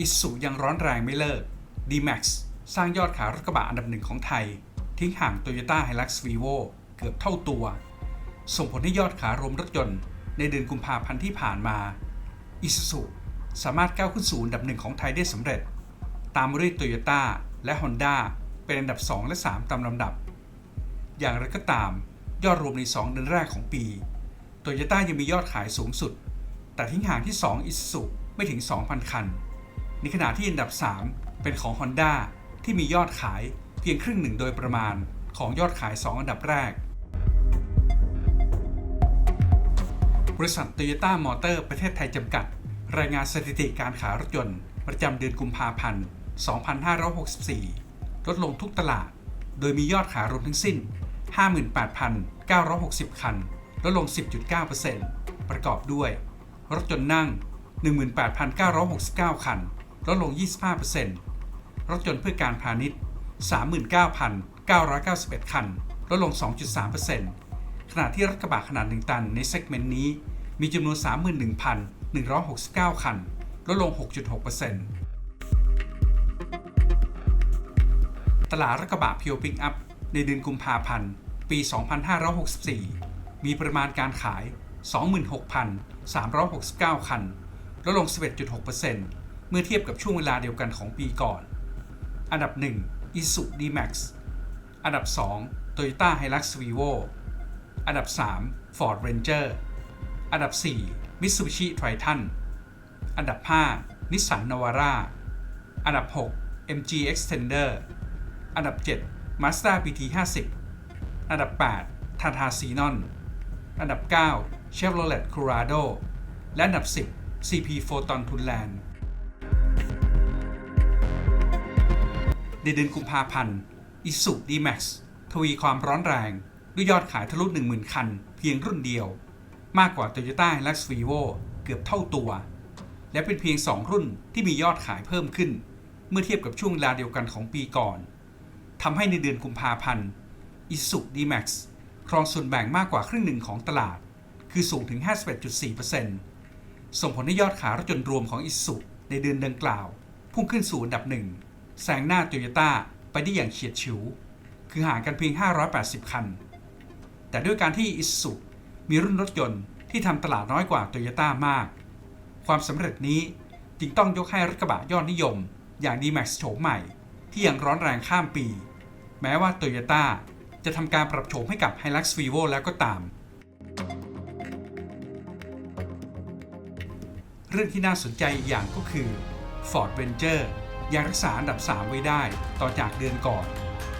อิสุยังร้อนแรงไม่เลิก D-Max สร้างยอดขายรถกระบะอันดับหนึ่งของไทย ทิ้งห่าง Toyota Hilux Vivo เกือบเท่าตัว ส่งผลให้ยอดขายรวมรถยนต์ ในเดือนกุมภาพันธ์ที่ผ่านมาอิสุสามารถก้าวขึ้นสู่อันดับหนึ่งของไทยได้สำเร็จ ตามมาด้วย Toyota และ Honda เป็นอันดับ 2 และ 3 ตามลำดับ อย่างไรก็ตาม ยอดรวมใน 2 เดือนแรกของปีโตโยต้ายังมียอดขายสูงสุด แต่ทิ้งห่างที่ 2 อิสุไม่ถึง 2,000 คัน ในขณะที่อันดับ 3 เป็นของ Honda ที่มียอดขายเพียงครึ่งหนึ่งโดยประมาณของยอดขาย 2 อันดับแรก บริษัทโตโยต้ามอเตอร์ประเทศไทยจำกัด รายงานสถิติการขายรถยนต์ ประจำเดือนกุมภาพันธ์ 2564 ลดลงทุกตลาด โดยมียอดขายรวมทั้งสิ้น 58,960 คัน ลดลง 10.9%ประกอบด้วย รถยนต์นั่ง 18,969 คัน ลดลง 25%รถยนต์เพื่อการพาณิชย์ 39,991 คัน ลดลง 2.3%ขณะที่รถกระบะขนาด 1 ตันในเซกเมนต์นี้ มีจำนวน 31,169 คัน ลดลง 6.6%ตลาดรถกระบะเพียวปิกอัพในเดือนกุมภาพันธ์ ปี 2564 มีปริมาณการขาย 26,369 คัน ลดลง 11.6% เมื่อเทียบกับช่วงเวลาเดียวกันของปีก่อน อันดับ 1 Isuzu D-Max อันดับ 2 Toyota Hilux Vivo อันดับ 3 Ford Ranger อันดับ 4 Mitsubishi Triton อันดับ 5 Nissan Navara อันดับ 6 MG Extender อันดับ 7 Mazda BT 50อันดับ 8 Tata Xenon อันดับ 9 Chevrolet Colorado และอันดับ 10 CP Photon Tunland ในเดือนกุมภาพันธ์ Isuzu D-Max ทวีความร้อนแรงด้วยยอดขายทะลุ 10,000 คัน เพียงรุ่นเดียว มากกว่า Toyota Hilux Vivo เกือบเท่าตัว และเป็นเพียง 2 รุ่นที่มียอดขายเพิ่มขึ้น เมื่อเทียบกับช่วงเวลาเดียวกันของปีก่อนทำให้ในเดือนกุมภาพันธ์ Isuzu D-Max ครองส่วนแบ่งมากกว่าครึ่งหนึ่งของตลาด คือสูงถึง 51.4%ส่งผลให้ยอดขายรถยนต์รวมของ Isuzu ในเดือนดังกล่าว พุ่งขึ้นสู่อันดับหนึ่ง แซงหน้า Toyota ไปได้อย่างเฉียดฉิว คือห่างกันเพียง 580 คัน แต่ด้วยการที่ Isuzu มีรุ่นรถยนต์ที่ทำตลาดน้อยกว่า Toyota มาก ความสำเร็จนี้จึงต้องยกให้รถกระบะยอดนิยม อย่าง D-Max โฉมใหม่ ที่ยังร้อนแรงข้ามปี แม้ว่า Toyota จะทำการปรับโฉมให้กับ Hilux Vivo แล้วก็ตาม เรื่องที่น่าสนใจอีกอย่างก็คือ Ford Ranger ยังรักษาอันดับ 3 ไว้ได้ต่อจากเดือนก่อน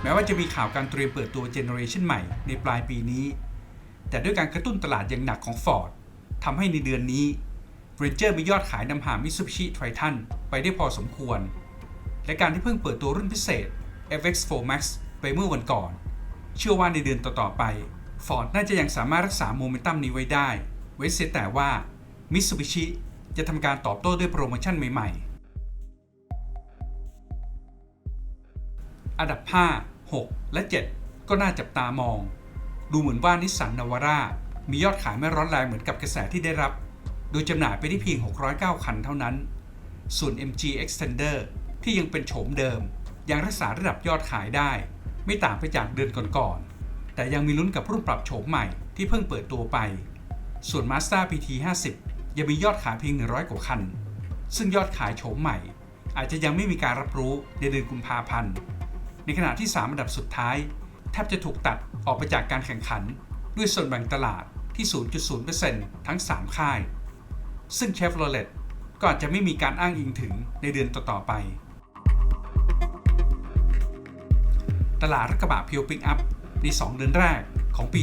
แม้ว่าจะมีข่าวการเตรียมเปิดตัวเจเนอเรชันใหม่ในปลายปีนี้ แต่ด้วยการกระตุ้นตลาดอย่างหนักของ Ford ทำให้ในเดือนนี้ Ranger มียอดขายนำหา Mitsubishi Triton ไปได้พอสมควร และการที่เพิ่งเปิดตัวรุ่นพิเศษ FX4 Max ไปเมื่อวันก่อน เชื่อว่าในเดือนต่อๆไป Ford น่าจะยังสามารถรักษาโมเมนตัมนี้ไว้ได้ เว้นเสียแต่ว่า Mitsubishi จะทำการตอบโต้ด้วยโปรโมชั่นใหม่ๆ อันดับ 5 6 และ 7 ก็น่าจับตามอง ดูเหมือนว่านิสสันนาวาร่ามียอดขายไม่ร้อนแรงเหมือนกับกระแสที่ได้รับ โดยจำหน่ายไปได้เพียง 609 คันเท่านั้น ส่วน MG Extender ที่ยังเป็นโฉมเดิม ยังรักษาระดับยอดขายได้ ไม่ต่างไปจากเดือนก่อนๆ แต่ยังมีลุ้นกับรุ่นปรับโฉมใหม่ที่เพิ่งเปิดตัวไป ส่วน Mazda PT 50 ยังมียอดขายเพียง 100 กว่าคัน ซึ่งยอดขายโฉมใหม่ อาจจะยังไม่มีการรับรู้ในเดือนกุมภาพันธ์ ในขณะที่ 3 อันดับสุดท้าย แทบจะถูกตัดออกไปจากการแข่งขัน ด้วยส่วนแบ่งตลาดที่ 0.0%ทั้ง 3 ค่าย ซึ่ง Chevrolet ก็อาจจะไม่มีการอ้างอิงถึงในเดือนต่อ ๆ ไป ตลาดรถกระบะเพียวปิกอัพใน 2 เดือนแรกของปี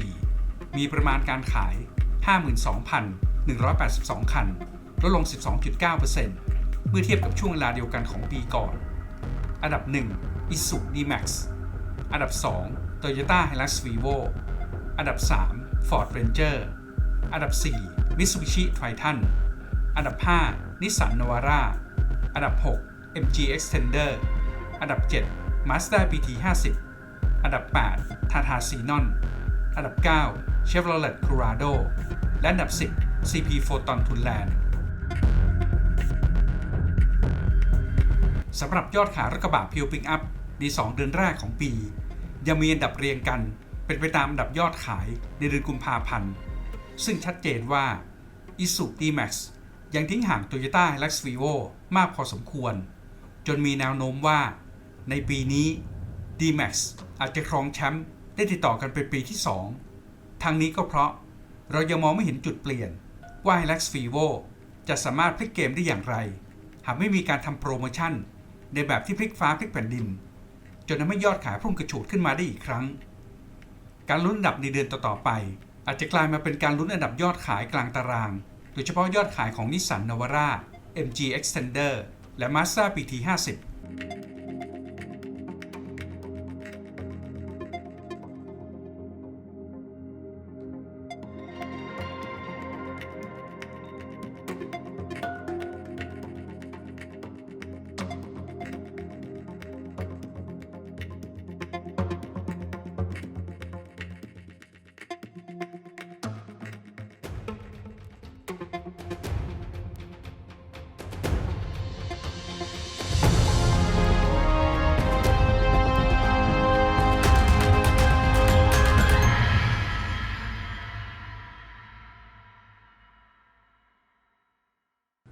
2564 มีประมาณการขาย 52,182 คัน ลดลง 12.9%เมื่อเทียบกับช่วงเวลาเดียวกันของปีก่อน อันดับ 1 Isuzu D-Max อันดับ 2 Toyota Hilux Vivo อันดับ 3 Ford Ranger อันดับ 4 Mitsubishi Triton อันดับ 5 Nissan Navara อันดับ 6 MG Extender อันดับ 7 Mazda BT 50 อันดับ 8 Tata Xenon อันดับ 9 Chevrolet Colorado และอันดับ 10 CP Photon Tunland สำหรับยอดขายรถกระบะพิวปิงอัพใน 2 เดือนแรกของปี ยังมีอันดับเรียงกัน เป็นไปตามอันดับยอดขายในเดือนกุมภาพันธ์ ซึ่งชัดเจนว่า i s u D-Max ยังทิ้งห่าง Toyota และ x v i v o มากพอสมควร จนมีแนวโน้มว่า ในปีนี้ D-Max อาจจะครองแชมป์ได้ติดต่อกันเป็นปีที่ 2 ทางนี้ก็เพราะเรายังมองไม่เห็นจุดเปลี่ยน ว่า l u x f i v o จะสามารถพลิกเกมได้อย่างไร หากไม่มีการทำโปรโมชั่น ในแบบที่พลิกฟ้าพลิกแผ่นดิน จนทำให้ยอดขายพุ่งกระฉูดขึ้นมาได้อีกครั้ง การลุ้นอันดับในเดือนต่อๆไป อาจจะกลายมาเป็นการลุ้นอันดับยอดขายกลางตาราง โดยเฉพาะยอดขายของนิสสันนาวาร่า MG Extender และ Mazda PT50